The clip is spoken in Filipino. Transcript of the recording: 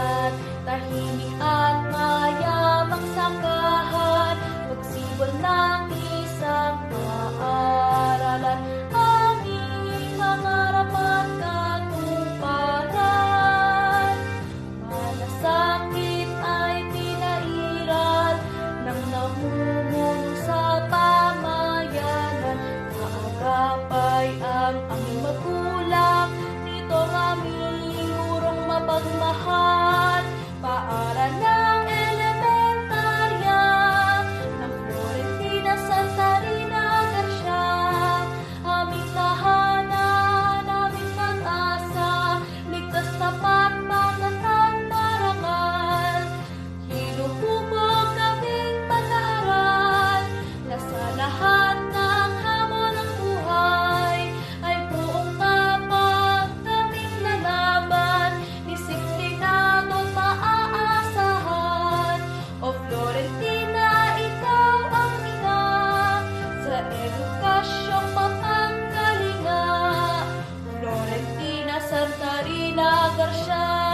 dagat Tahimik at mayamang sanggahan Pagsibol ng isang paaralan Aming pangarap at katuparan Malasakit ay pinairal Nang namumulong sa pamayanan. Ang aming mapagmahal, paaralan. Marina Garcia.